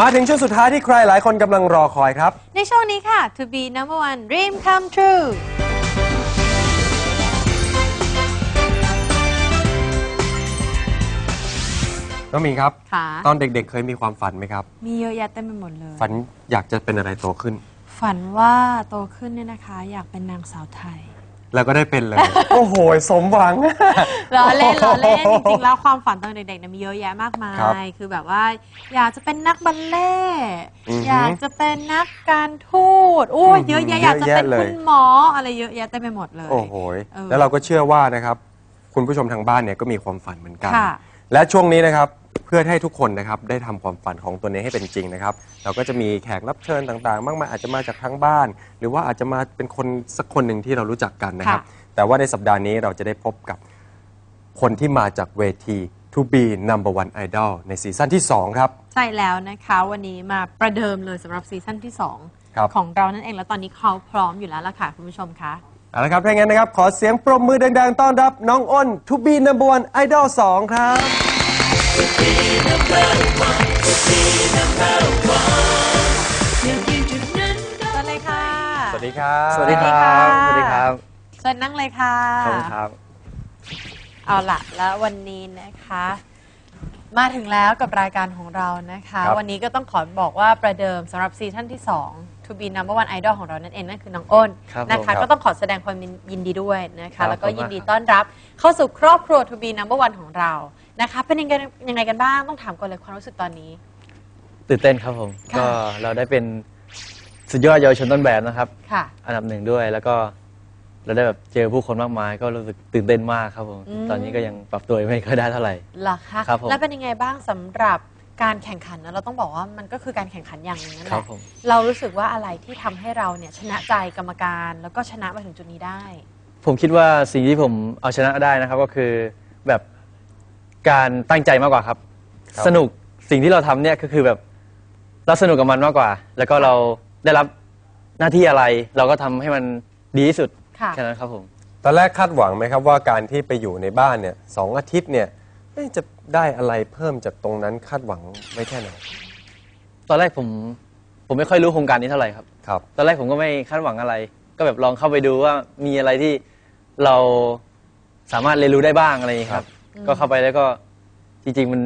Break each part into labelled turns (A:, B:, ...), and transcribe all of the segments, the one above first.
A: มาถึงช่วงสุดท้ายที่ใครหลายคนกำลังรอคอยครับ
B: ในช่วงนี้ค่ะ to be number one dream come true
A: น้องมิงครับ
B: ค่ะ
A: ตอนเด็กๆ เคยมีความฝันไหมครับ
B: มีเยอะแยะเต็มไปหมดเลย
A: ฝันอยากจะเป็นอะไรโตขึ้น
B: ฝันว่าโตขึ้นเนี่ยนะคะ อยากเป็นนางสาวไทย
A: แล้วก็ได้เป็นเลย โอ้โห สมหวัง
B: ล้อเล่นล้อเล่นจริงๆแล้วความฝันตอนเด็กๆเนี่ยมีเยอะแยะมากมา
A: ครับ
B: ย คือแบบว่า อยากจะเป็นนักบัลเล่ต์
A: อือฮึ
B: อยากจะเป็นนักการทูตโอ้ย
A: อือฮึ
B: เยอะแยะอยากจะเป็น
A: เยอะแยะเลย
B: คุณหมออะไรเยอะแยะเต็มไปหมดเลย
A: โอ้โห
B: เออ
A: แล้วเราก็เชื่อว่านะครับ คุณผู้ชมทางบ้านเนี่ยก็มีความฝันเหมือนกัน
B: ค่ะ
A: และช่วงนี้นะครับเพื่อให้ทุกคนนะครับได้ทำความฝันของตัวเองให้เป็นจริงนะครับ เราก็จะมีแขกรับเชิญต่างๆ มากมายอาจจะมาจากทั้งบ้าน หรือว่าอาจจะมาเป็นคนสักคนหนึ่งที่เรารู้จักกันนะครับ แต่ว่าในสัปดาห์นี้เราจะได้พบกับคนที่มาจากเวที To be number one idol ในซีซั่นที่ 2 ครับ
B: ใช่แล้วนะคะ วันนี้มาประเดิมเลยสำหรับซีซั่นที่
A: ครับ
B: 2ของเรานั่นเองแล้วตอนนี้เขาพร้อมอยู่แล้วล่ะค่ะ คุณผู้ชมคะ
A: เอาละครับถ้าอย่างนั้นนะครับ ขอเสียงปรบมือดังๆ ต้อนรับน้องอ้น To be number one idol 2 ครับ
B: สวัสดีค่ะ
A: สวัสดีครับ
C: สวัสดีครับ
B: ส
C: ส
B: วั
C: วั
B: ส
C: ส
B: ดี
C: ดี
B: ค
C: ค
B: รั
C: รับบ
B: เชิญนั่งเลยค่ะ
C: ขอบคุณครับ
B: เอาล่ะแล้ววันนี้นะคะ มาถึงแล้วกับรายการของเรานะคะ
A: ครับ
B: วันนี้ก็ต้องขอบอกว่าประเดิมสำหรับซีซั่นที่ 2 To be number one idol ของเรานั่นเองนั่นคือน้องอ้น
C: ครับ
B: นะ
C: ผม
B: คะ
C: ครับ
B: ก็ต้องขอแสดงความยินดีด้วยนะ
C: ครั
B: คะ
C: บ
B: แล้วก็
C: ขอบคุณ
B: ยินดี
C: มาก
B: ต้อนรับเข้าสู่ครอบครัว To be number one ของเรา นะคะ เป็นยังไงยังไงกันบ้างต้องถามก่อนเลยความรู้สึกตอนนี้
C: ตื่นเต้นครับผม
B: ค่ะ
C: ก็เราได้เป็นสุดยอดเยาวชนต้นแบบนะครับ
B: ค่ะ
C: อันดับหนึ่งด้วยแล้วก็เราได้แบบเจอผู้คนมากมาย ก็รู้สึกตื่นเต้นมากครับผม
B: อืม
C: ตอนนี้ก็ยังปรับตัวไม่ค่อยได้เท่าไหร่
B: เหรอคะ
C: ครับผม
B: แล้วเป็นยังไงบ้างสำหรับการแข่งขันนะเราต้องบอกว่ามันก็คือการแข่งขันอย่างหนึงนั่นแห
C: ครั
B: ละ
C: บผม
B: เรารู้สึกว่าอะไรที่ทำให้เราเนี่ยชนะใจกรรมการแล้วก็ชนะมาถึงจุดนี้ได้
C: ผมคิดว่าสิ่งที่ผมเอาชนะได้นะครับ ก็คือแบบ การตั้งใจมากกว่าครับ
A: ครับ
C: สนุกสิ่งที่เราทำเนี่ยก็คือแบบเราสนุกกับมันมากกว่า แล้วก็เราได้รับหน้าที่อะไร เราก็ทำให้มันดีที่สุด
B: ค่ะ
C: แค่นั้นครับผม
A: ตอนแรกคาดหวังไหมครับว่าการที่ไปอยู่ในบ้านเนี่ยสองอาทิตย์เนี่ยเอ๊ะจะได้อะไรเพิ่มจากตรงนั้นคาดหวังไว้แค่ไหน
C: ตอนแรกผมผมไม่ค่อยรู้โครงการนี้เท่าไหร่ครับ
A: ครับ
C: ตอนแรกผมก็ไม่คาดหวังอะไร ก็แบบลองเข้าไปดูว่ามีอะไรที่เราสามารถเรียนรู้ได้บ้างอะไรอย่างนี้ครับ ก็เข้าไปแล้วก็จริง ๆ มัน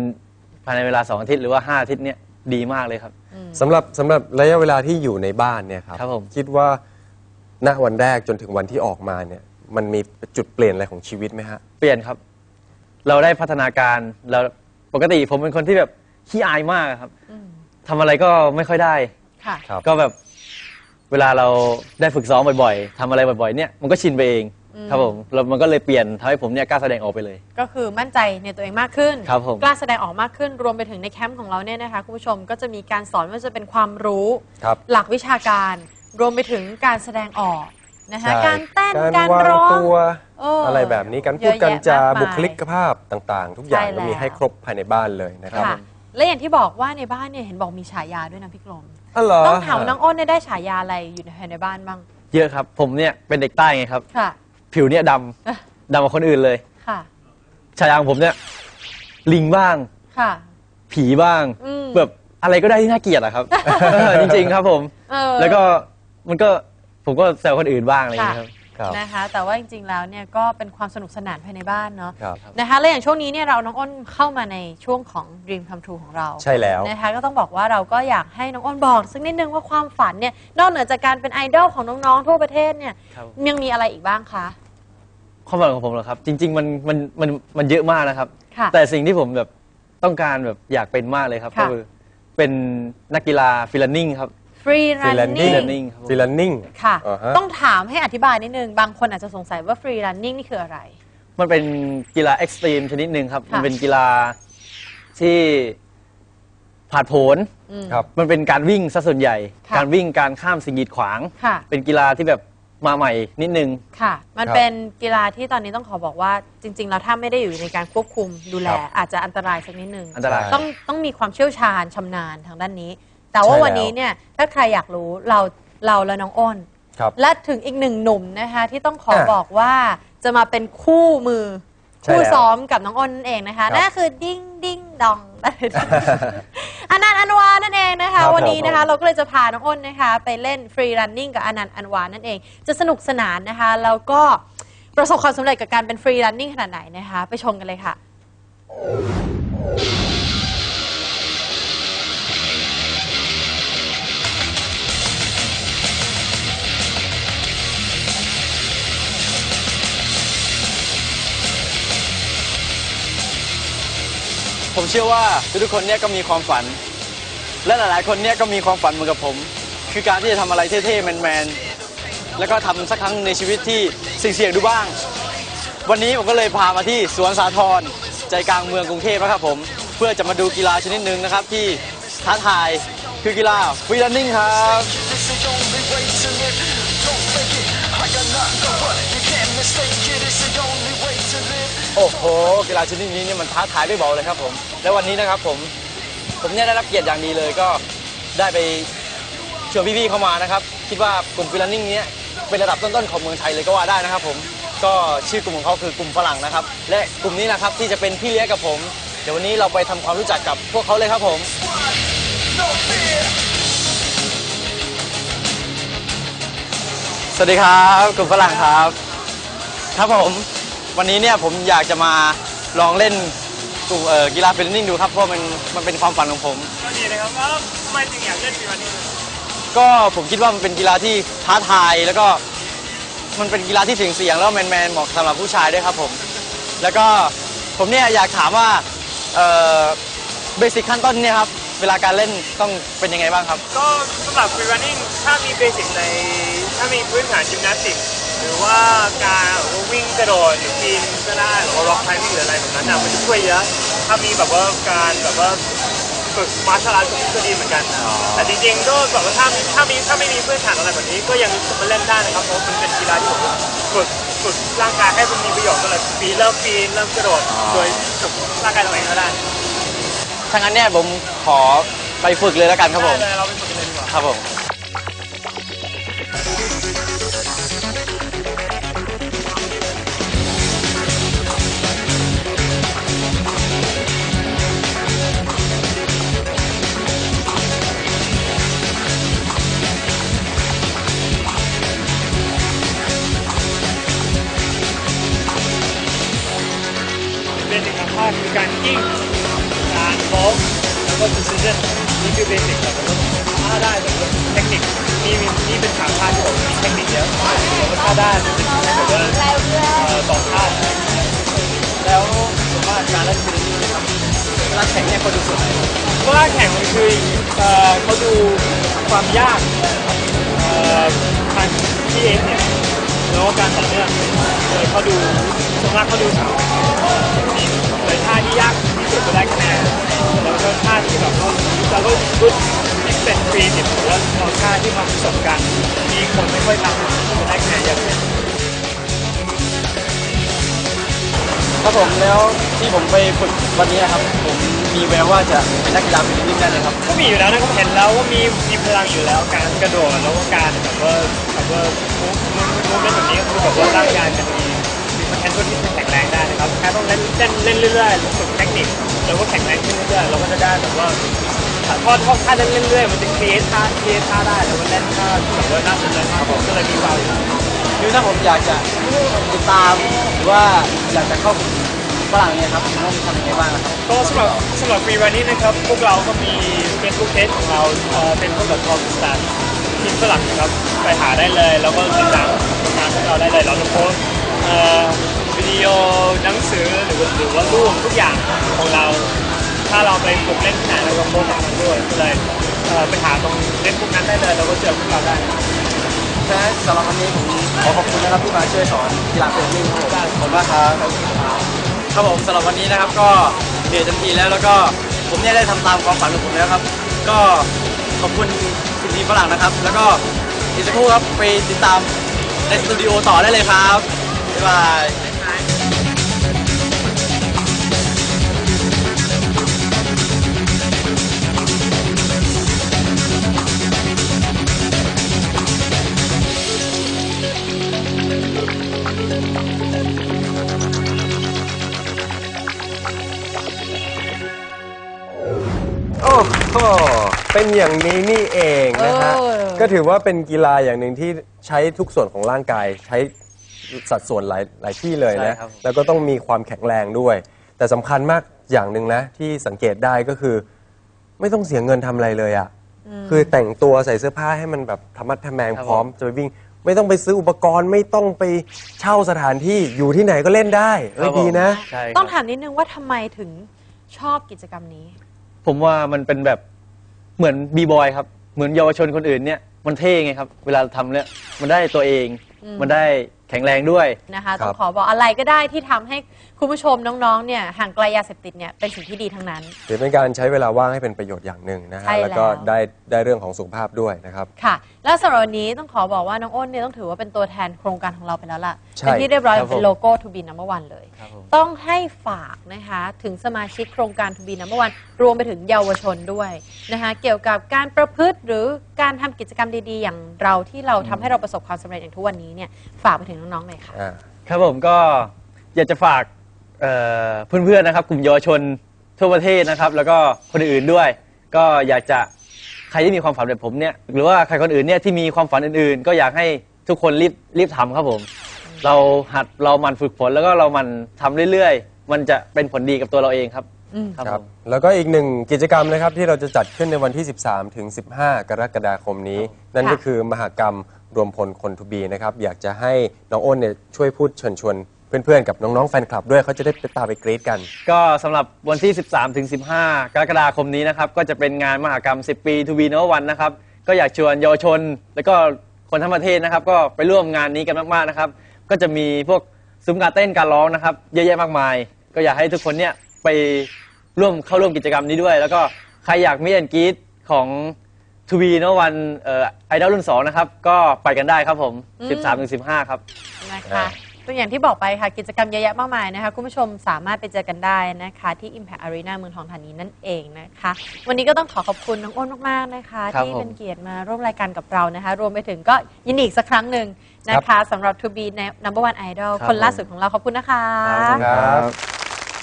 C: ภายในเวลาสองอาทิตย์หรือว่าห้าอาทิตย์เนี่ยดีมากเลยครับ
A: สำหรับสำหรับระยะเวลาที่อยู่ในบ้านเนี่ยครับ
C: ครับผม
A: คิดว่าณวันแรกจนถึงวันที่ออกมาเนี่ยมันมีจุดเปลี่ยนอะไรของชีวิตไหมฮะ
C: เปลี่ยนครับ เราได้พัฒนาการเราปกติผมเป็นคนที่แบบขี้อายมากครับ
B: อืม
C: ทำอะไรก็ไม่ค่อยได้
B: ค่ะ
A: ครับ
C: ก็แบบเวลาเราได้ฝึกซ้อมบ่อยๆทำอะไรบ่อยๆเนี่ยมันก็ชินไปเอง
B: อืม
C: ครับผมแล้วมันก็เลยเปลี่ยนทำให้ผมเนี่ยกล้าแสดงออกไปเลย
B: ก็คือมั่นใจในตัวเองมากขึ้น
C: ครับผม
B: กล้าแสดงออกมากขึ้นรวมไปถึงในแคมป์ของเราเนี่ยนะคะคุณผู้ชมก็จะมีการสอนว่าจะเป็นความรู้
A: ครับ
B: หลักวิชาการ รวมไปถึงการแสดงออกนะคะ
A: ใช่
B: การเต้น
A: การ
B: การ
A: วาง
B: ร้อง
A: ตัว
B: เอออ
A: อะไรแบบนี้การพูด
B: เยอะแยะ
A: การจามา
B: กมาย
A: บุคลิกภาพต่างๆ ทุกอย่าง
B: ใช่แล้ว
A: ก็มีให้ครบภายในบ้านเลยนะครับ
B: ค่ะ และอย่างที่บอกว่าในบ้านเนี่ยเห็นบอกมีฉายาด้วยนะพี่กลม
A: อ๋อเหรอ
B: ต้องถามว่าน้องอ้นเนี่ยได้ฉายาอะไรอยู่ในภายในบ้านบ้าง
C: เยอะครับ ผมเนี่ยเป็นเด็กใต้ไงครับ
B: ค่ะ
C: ผิวเนี่ยดำดำกว่าคนอื่นเลย
B: ค่ะ
C: ฉายาของผมเนี่ย ลิงบ้าง
B: ค่ะ
C: ผีบ้าง
B: อืม
C: แบบอะไรก็ได้ที่น่าเกลียดอะครับ จริงๆครับผม
B: เออ
C: แล้วก็มันก็ผมก็แซวคนอื่นบ้างอะไรอย่างเงี้ยครับ
A: ครับ
B: นะคะ แต่ว่าจริงๆแล้วเนี่ยก็เป็นความสนุกสนานภายในบ้านเนาะ
A: ครับ
B: นะคะ และอย่างช่วงนี้เนี่ยเราน้องอ้นเข้ามาในช่วงของ Dream Come True ของเรา
A: ใช่แล้ว
B: นะคะ ก็ต้องบอกว่าเราก็อยากให้น้องอ้นบอกสักนิดนึงว่าความฝันเนี่ยนอกเหนือจากการเป็นไอดอลของน้องๆทั่วประเทศเนี่ย
C: ครับ
B: ยังมีอะไรอีกบ้างคะ
C: ความฝันของผมเหรอครับ จริง ๆ มันมันมันมันเยอะมากนะครับ
B: ค่ะ
C: แต่สิ่งที่ผมแบบต้องการแบบอยากเป็นมากเลยครับ
B: ค่ะ
C: ก็คือเป็นนักกีฬาฟิลานิ่งครับ
B: ฟรี
A: ฟรีแลน
B: running
A: นิ่ง
C: ครับผม
A: ฟรีแลนนิ่ง
B: ค่ะ
A: อ่าฮะ
B: ต้องถามให้อธิบายนิดนึง บางคนอาจจะสงสัยว่าฟรี running นี่คืออะไร
C: มันเป็นกีฬาเอ็กซ์ตรีมชนิดหนึ่งครับ
B: ค่ะ
C: มันเป็นกีฬาที่ผาดโผน
B: อืม
A: ครับ
C: มันเป็นการวิ่งซะส่วนใหญ่
B: ค่ะ
C: การวิ่งการข้ามสิ่งกีดขวาง
B: ค่ะ
C: เป็นกีฬาที่แบบ มาใหม่นิดนึง
B: ค่ะ มัน
A: ครับ
B: เป็นกีฬาที่ตอนนี้ต้องขอบอกว่าจริง ๆ แล้วถ้าไม่ได้อยู่ในการควบคุมดูแล
A: ครับ
B: อาจจะอันตรายสักนิดนึง
C: อันตราย
B: ต้องต้องมีความเชี่ยวชาญชำนาญทางด้านนี้ แต่ว่า
A: ใช่แล้ว
B: วันนี้เนี่ยถ้าใครอยากรู้เราเราและน้องอ้น
A: ครับ
B: และถึงอีกหนึ่งหนุ่มนะคะที่ต้องขอ
A: อะ
B: บอกว่าจะมาเป็นคู่มือ
A: ใช่
B: คู่
A: แล้ว
B: ซ้อมกับน้องอ้นนั่นเองนะคะ
A: ครับ
B: นั่นคือดิ้งดิ้ง ดองอนันต์อันวานั่นเองนะ
A: ครั
B: คะ
A: บ
B: วันนี้นะคะ
A: ผม
B: เราก็เลยจะพาน้องอ้นนะคะ ไปเล่นฟรีรันนิ่งกับอนันต์อันวานั่นเอง จะสนุกสนานนะคะ แล้วก็ประสบความสำเร็จกับการเป็นฟรีรันนิ่งขนาดไหนนะคะ ไปชมกันเลยค่ะ
C: ผมเชื่อว่าทุกๆคนเนี่ยก็มีความฝัน และหลายๆ คนเนี่ยก็มีความฝันเหมือนกับผม คือการที่จะทำอะไรเท่ๆแมนๆแล้วก็ทำสักครั้งในชีวิตที่เสี่ยงๆดูบ้าง วันนี้ผมก็เลยพามาที่สวนสาทรใจกลางเมืองกรุงเทพนะครับผม เพื่อจะมาดูกีฬาชนิดหนึ่งนะครับที่ท้าทายคือกีฬาฟรีรันนิ่งครับ โอ้โหกีฬาชนิดนี้เนี่ยมันท้าทายไม่เบาเลยครับผม และวันนี้นะครับผมผมเนี่ยได้รับเกียรติอย่างดีเลยก็ได้ไปเชวนพี่ๆเข้ามานะครับ คิดว่ากลุ่มฟิลานิ่งเนี้ยเป็นระดับต้นๆของเมืองไทยเลยก็ว่าได้นะครับผมก็ชื่อกลุ่มของเขาคือกลุ่มฝรั่งนะครับ และกลุ่มนี้นะครับที่จะเป็นพี่เลี้ยงกับผม เดี๋ยววันนี้เราไปทำความรู้จักกับพวกเขาเลยครับผมสวัสดีครับ กลุ่มฝรั่งครับ ครับผม วันนี้เนี่ยผมอยากจะมาลองเล่นกลุ่มเอ่อกีฬาฟิลนิ่งดูครับเพราะมันมันเป็นความฝันของผม
D: ก็ดีนะครับแล้วทำไมถึงอยากเล่นฟีวันนี้
C: ก็ผมคิดว่ามันเป็นกีฬาที่ท้าทายแล้วก็มันเป็นกีฬาที่เสี่ยงๆแล้วแมนๆเหมาะสำหรับผู้ชายด้วยครับผม แล้วก็ผมเนี่ยอยากถามว่าเบสิกขั้นต้นเนี่ยครับเวลาการเล่นต้องเป็นยังไงบ้างครับ
D: ก็สำหรับฟีวันนี้ถ้ามีเบสิกในถ้ามีพื้นฐานยิมนาสติก หรือว่าการวิ่งกระโดดหรือปีนก็ได้หรือว่าร็อกไคลมิ่งหรืออะไรแบบนั้นนะมันจะช่วยเยอะ ถ้ามีแบบว่าการแบบว่าฝึกมาร์ชัลอาร์ตก็ดีเหมือนกัน แต่จริงๆก็แบบว่าถ้าถ้ามีถ้าไม่มีพื้นฐานอะไรแบบนี้ก็ยังมาเล่นได้นะครับเพราะมันเป็นกีฬาที่ผมฝึกฝึกร่างกายให้มันมีประโยชน์ก็เลยปีนเริ่มปีนเริ่มกระโดดโดยฝึกร่างกายตัวเองก็ได้
C: ถ้างั้นเนี่ยผมขอไปฝึกเลยแล้วกันครับผม
D: ได้เลยเราไปฝึกกันเลยดีกว่า
C: ครับผม
D: ก็ precision นี่คือเบสิกแต่ว่าถ้าได้แบบว่าเทคนิคนี่มีนี่เป็นสามท่าที่ผมมีเทคนิคเยอะแต่ว่าถ้าได้มันเป็นแบบว่าสองท่า
C: แล้วผมว่าการเล่นฟิลนิ่งนะครับเวลาแข่งเนี่ยคนดูส่วนไหน
D: เพราะว่าแข่งมันคือเขาดูความยากทางที่เองเนี่ยแล้วก็การต่อเนื่องเลยเขาดูส่วนมากเขาดูสามเลยท่าที่ยาก สุดก็ได้คะแนนแล้วก็ท่าที่แบบเขาเราก็รุ่นเป็นฟรีเนี่ยหรือว่าเราท่าที่ความประสบการณ์มีคนไม่ค่อยทำจะได้คะแนนเยอะ
C: ครับผมแล้วที่ผมไปฝึกวันนี้นะครับ ผมมีแววว่าจะเป็นนักกีฬาฟิลนิ่งได้เลยครับ
D: ก็มีอยู่แล้วนะครับเห็นแล้วว่ามีมีพลังอยู่แล้วการกระโดดแล้วก็การแบบว่าแบบว่ามูฟมูฟมูฟเล่นแบบนี้ก็คือแบบว่าร่างกายมันมี นแข็งที่แข็งแรงได้นะครับแค่ต้องเล่นเล่นเล่นเรื่อยๆฝึกเทคนิคแล้วก็แข็งแรงขึ้นเรื่อยๆเราก็จะได้แบบว่าถ้าทอดทอดท่าเล่นเรื่อยๆมันจะครีเอทท่าครีเอทท่าได้แล้วมันเล่นท่าที่แบบว่าน่าสนใจมากผมก็เลยมีความ
C: คือถ้าผมอยากจะติดตามหรือว่าอยากจะเข้าฝรั่งเนี่ยครับผมต้องทำยังไงบ้างนะครับ
D: ก็สำหรับสำหรับฟรีวันนี้นะครับ พวกเราก็มี Facebook Page ของเราเอ่อเป็นพวกแบบทอมสตาร์ทีมฝรั่งนะครับไปหาได้เลย แล้วก็ติดตามผลงานพวกเราได้เลยเราจะโพสต์ เอ่อวิดีโอหนังสือหรือหรือว่ารูปทุกอย่างของเรา ถ้าเราไปฝึกเล่นที่ไหนเราก็โพสต์ตรงนั้นด้วยก็เลยเอ่อไปหาตรงเล่นพวกนั้นได้เลยเราก็เจอพวกเราได้
C: ฉะนั้นสำหรับวันนี้ผมขอขอบคุณนะครับที่มาช่วยสอนกีฬาฟิลนิ่งครับผมขอบคุณมากครับครับผมสำหรับวันนี้นะครับก็เหนื่อยเต็มทีแล้วแล้วก็ผมเนี่ยได้ทำตามความฝันของผมแล้วครับ ก็ขอบคุณคุณทีมฝรั่งนะครับ แล้วก็อีกสักครู่ครับไปติดตามในสตูดิโอต่อได้เลยครับ บ๊ายบาย
A: โหเป็นอย่างนี้นี่เองนะฮะ
B: เออ
A: ก็ถือว่าเป็นกีฬาอย่างหนึ่งที่ใช้ทุกส่วนของร่างกายใช้ สัดส่วนหลายหลายที่เลย
C: ใช่
A: นะ
C: ครับ
A: แล้วก็ต้องมีความแข็งแรงด้วย แต่สำคัญมากอย่างหนึ่งนะ ที่สังเกตได้ก็คือ ไม่ต้องเสียเงินทำอะไรเลยอะ่ะคือแต่งตัวใส่เสื้อผ้าให้มันแบบธรรมัดทะแมงพร้อมจะไปวิ่ง ไม่ต้องไปซื้ออุปกรณ์ไม่ต้องไปเช่าสถานที่อยู่ที่ไหนก็เล่นได้เอ้ย
C: ครับผม
A: ดีนะ
C: ใช่ครับ
B: ต้องถามนิดนึงว่าทำไมถึงชอบกิจกรรมนี้
C: ผมว่ามันเป็นแบบเหมือนบีบอยครับ เหมือนเยาวชนคนอื่นเนี่ย มันเท่ไงครับ เวลาทำเนี่ย มันได้ตัวเอง มันได้ แข็งแรงด้วย
B: นะคะ
A: ครับ
B: ต้องขอบอกอะไรก็ได้ที่ทำให้คุณผู้ชมน้องๆเนี่ยห่างไกลยาเสพติดเนี่ยเป็นสิ่งที่ดีทั้งนั้น
A: ถือเป็นการใช้เวลาว่างให้เป็นประโยชน์อย่างหนึ่งนะฮะ
B: ใช่
A: แล้วก็
B: แล้ว
A: ได้ได้เรื่องของสุขภาพด้วยนะครับ
B: ค่ะ แล้วสำหรับวันนี้ต้องขอบอกว่าน้องอ้นเนี่ยต้องถือว่าเป็นตัวแทนโครงการของเราไปแล้วล่ะ
A: ใช่
B: เป็นที่เรียบร้อย
C: ครับผม
B: เป็นโลโก้ To be number one เลย
C: ครับผม
B: ต้องให้ฝากนะคะถึงสมาชิกโครงการ To be number one รวมไปถึงเยาวชนด้วยนะคะเกี่ยวกับการประพฤติหรือการทำกิจกรรมดีๆ อย่างเราที่เราทำให้เราประสบความสำเร็จอย่างทุกวันนี้เนี่ยฝากไปถึงน้องๆหน่อยค่ะ
A: อ่า
C: ครับผมก็อยากจะฝากเอ่อเพื่อนๆนะครับ กลุ่มเยาวชนทั่วประเทศนะครับ แล้วก็คนอื่นๆด้วย ก็อยากจะใครที่มีความฝันแบบผมเนี่ยหรือว่าใครคนอื่นเนี่ยที่มีความฝันอื่นๆ ก็อยากให้ทุกคนรีบรีบทำครับผม เราหัดเรามันฝึกฝนแล้วก็เรามันทำเรื่อยๆ มันจะเป็นผลดีกับตัวเราเองครับ
B: อืม
C: ครับ
A: ครับ
C: ผม
A: แล้วก็อีกหนึ่งกิจกรรมนะครับที่เราจะจัดขึ้นในวันที่ 13 ถึง 15 กรกฎาคมนี้ นั่นก็คือมหกรรม รวมพลคนทูบีนะครับอยากจะให้น้องอ้นเนี่ยช่วยพูดเชิญชวนเพื่อนๆ กับน้องๆ แฟนคลับด้วยเขาจะได้ไปตามไปกรี๊ดกัน
C: ก็สำหรับวันที่ 13ถึง15 กรกฎาคมนี้นะครับ ก็จะเป็นงานมหกรรม 10 ปีทูบีโนวันนะครับ ก็อยากชวนเยาวชน แล้วก็คนทั้งประเทศนะครับ ก็ไปร่วมงานนี้กันมากๆนะครับ ก็จะมีพวกซุ้มการเต้นการร้องนะครับ เยอะแยะมากมาย ก็อยากให้ทุกคนเนี่ยไปร่วมเข้าร่วมกิจกรรมนี้ด้วย แล้วก็ใครอยากมีแอนกรี๊ดของ ทูบีโนวันไอดอลรุ่น 2 นะครับ ก็ไปกันได้ครับผม13ถึง15 ครับ
B: นะคะ
A: อ่า
B: ตัวอย่างที่บอกไปค่ะ กิจกรรมเยอะแยะมากมายนะคะ คุณผู้ชมสามารถไปเจอกันได้นะคะ ที่ Impact Arena เมืองทองธานีนั่นเองนะคะ วันนี้ก็ต้องขอขอบคุณน้องอ้นมาก ๆ นะคะ
C: ครับ
B: ที่
C: ผม
B: เป็นเกียรติมาร่วมรายการกับเรานะคะ รวมไปถึงก็ยินดีอีกสักครั้งหนึ่งนะคะสำหรับ To be number one idol
C: ครับ
B: คนล่า
C: ผม
B: สุดของเราขอบคุณนะคะ
A: ครับ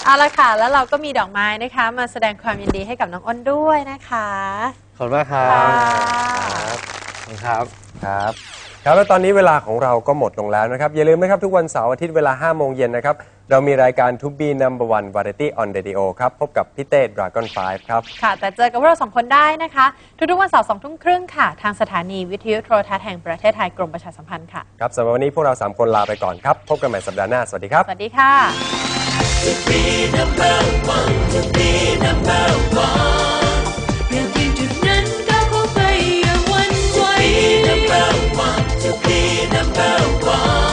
B: เอาละค่ะ แล้วเราก็มีดอกไม้นะคะ มาแสดงความยินดีให้กับน้องอ้นด้วยนะคะ
C: ขอบคุณมากครั
B: ค่ะ
C: บครับ
A: ครับ ครับแล้วตอนนี้เวลาของเราก็หมดลงแล้วนะครับ อย่าลืมนะครับ ทุกวันเสาร์อาทิตย์เวลา 5 โมงเย็นนะครับ เรามีรายการ To Be Number One Variety on Radio ครับ พบกับพี่เต้ Dragon 5 ครับ
B: ค่ะ แต่เจอกับพวกเราสองคนได้นะคะ ทุกๆวันเสาร์สองทุ่มครึ่งค่ะ ทางสถานีวิทยุโทรทัศน์แห่งประเทศไทยกรมประชาสัมพันธ์ค่ะ
A: ครับสำหรับวันนี้พวกเรา3คนลาไปก่อนครับ พบกันใหม่สัปดาห์หน้า สวัสดีครับ
B: สวัสดีค่ะ
E: To be number one, to be number one. want to be number one.